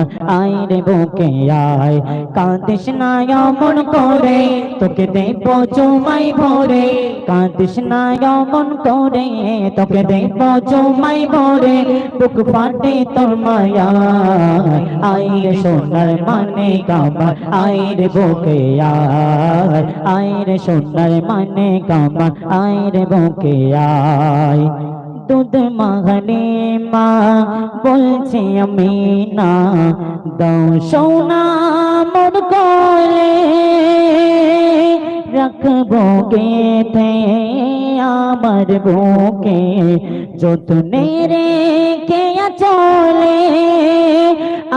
কামার আইরে বুকে আয়। কাঁদিস না অমন করে, তোকে দেব চুমাই ভরে। কাঁদিস না অমন করে, তোকে দেব চুমাই ভরে। বুক ফাটে তোর মায়া, আইরে সোনার মানে কামার। আইরে বুকে আয়, আইরে সোনার মানে কামার। আইরে বুকে আয়। দুধ মাগনে মা বলছে আমি না দাও সোনা মোর কোলে রাখব গেথে আমার বুকে। যতনে রেখে চলে,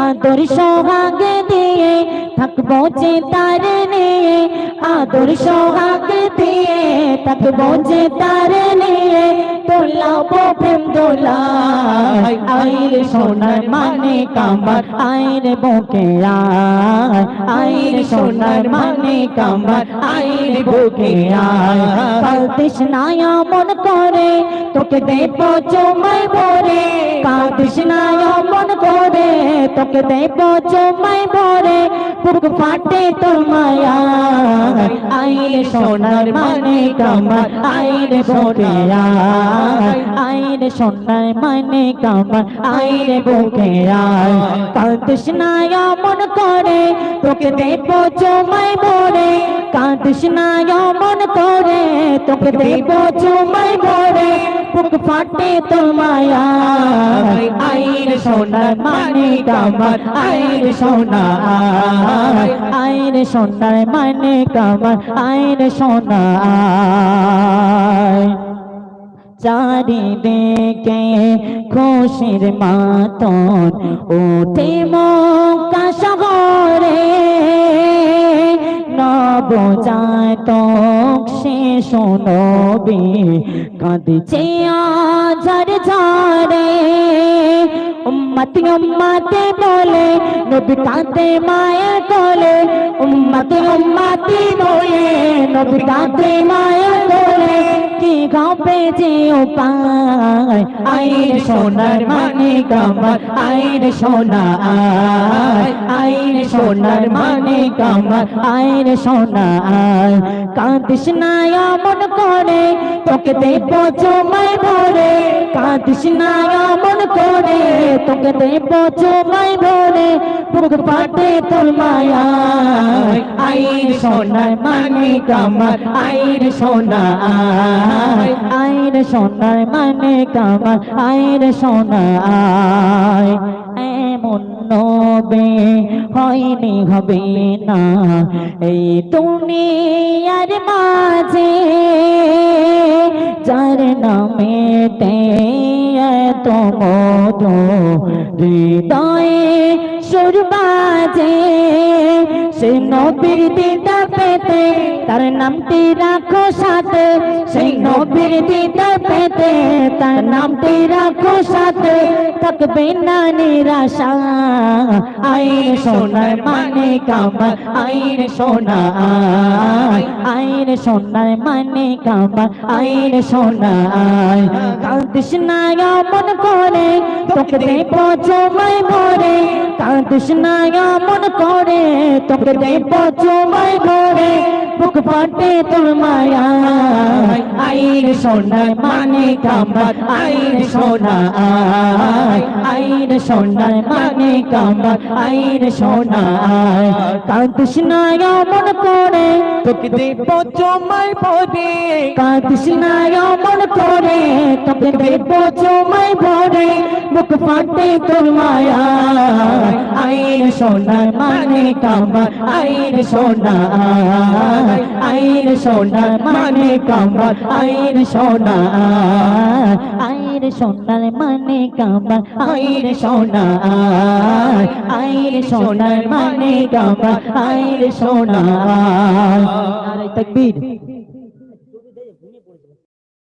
আদর সোহাগে দিয়ে থাকব যে তার নিয়ে। আদর সোহাগে দিয়ে থাকব যে তার নিয়ে। তোলাবো প্রেম দোলাই আইরে সোনার মানে কামার আইরে বুকে আইরে সোনার মানে কামার আইরে বুকে কালতিস মন করে, তোকে দেব চুমাই ভরে কালতিস নায়া মন করে, তোকে দেব চুমাই ভরে বুক ফাটে তোর মায়া। আইরে সোনার মানে কামার, আইরে বুকে আয় আইরে সোনার মানে কামার, আইরে বুকে আয় কাঁদিস না মন করে, তোকে দেব চুমাই ভরে। কাঁদিস না মন করে, তোকে দেব চুমাই ভরে। বুক ফাটে তোর মায়া আইরে সোনার মানে কামার আইরে সোনা আইরে সোনার মানে কামার আইরে সোনা চারিদিকে খুশির মাতন, ওঠে মক্কা শহরে। নবজাত সে শোনবে কাঁদছে আজার ঝরে উম্মতি উম্মতি বলে, নবী কাঁদে মায়ের কোলে উম্মতি উম্মতি বলে, নবী কাঁদে মায়ের কোলে কি গাবে যে উপায় আইর সোনার মানে কামার আইর সোনা আইর সোনার মানে কামার আইর সোনা কাঁদিস না মন করে, তোকে দেব চুমাই ভরে। কাঁদিস না মন করে, তোকে দেব চুমাই ভরে বুক পাটে তোর মায়া। আইর সোনার মানে কামার, আইর সোনা আইর সোনার মানে কামার, আইর সোনা এমন নবে হয়নি হবে না। এই দুনিয়ার মাঝে যার নামেতে এত মধু হৃদয়ে সুর বাজে। সে নবীর দিদা পেতে তার নামটি রাখো সাথে। সেই নবীর দিদা পেতে তার নামটি রাখো সাথে। থাকবে না নিরাশা। আইন সোনার মানে কামার আইন সোনা। আইন সোনার মানে কামার আইন সোনা। কান্দিস না মন করে। তোকে দেব চুমাই ভরে। কান্দিস না মন করে, তোকে দেব চুমাই ভরে বুক ফাটে তোর মায়া। আইর সোনার মানে কামার আইর সোনা আইর সোনার মানে কামার আইর সোনা, আয়। কান্দিস না মন করে, তোকে দেব জমাই ভরে কাঁদিস না মন করে, তোকে দেব চুমাই ভরে বুক ফাটে তোর মায়া। আইর সোনার মানে কামার আইর সোনা আইর সোনার মানে কামার আইর সোনা আইর সোনার মানে কামার আইর সোনা আইর সোনার মানে কামার আইর সোনা তকবীর।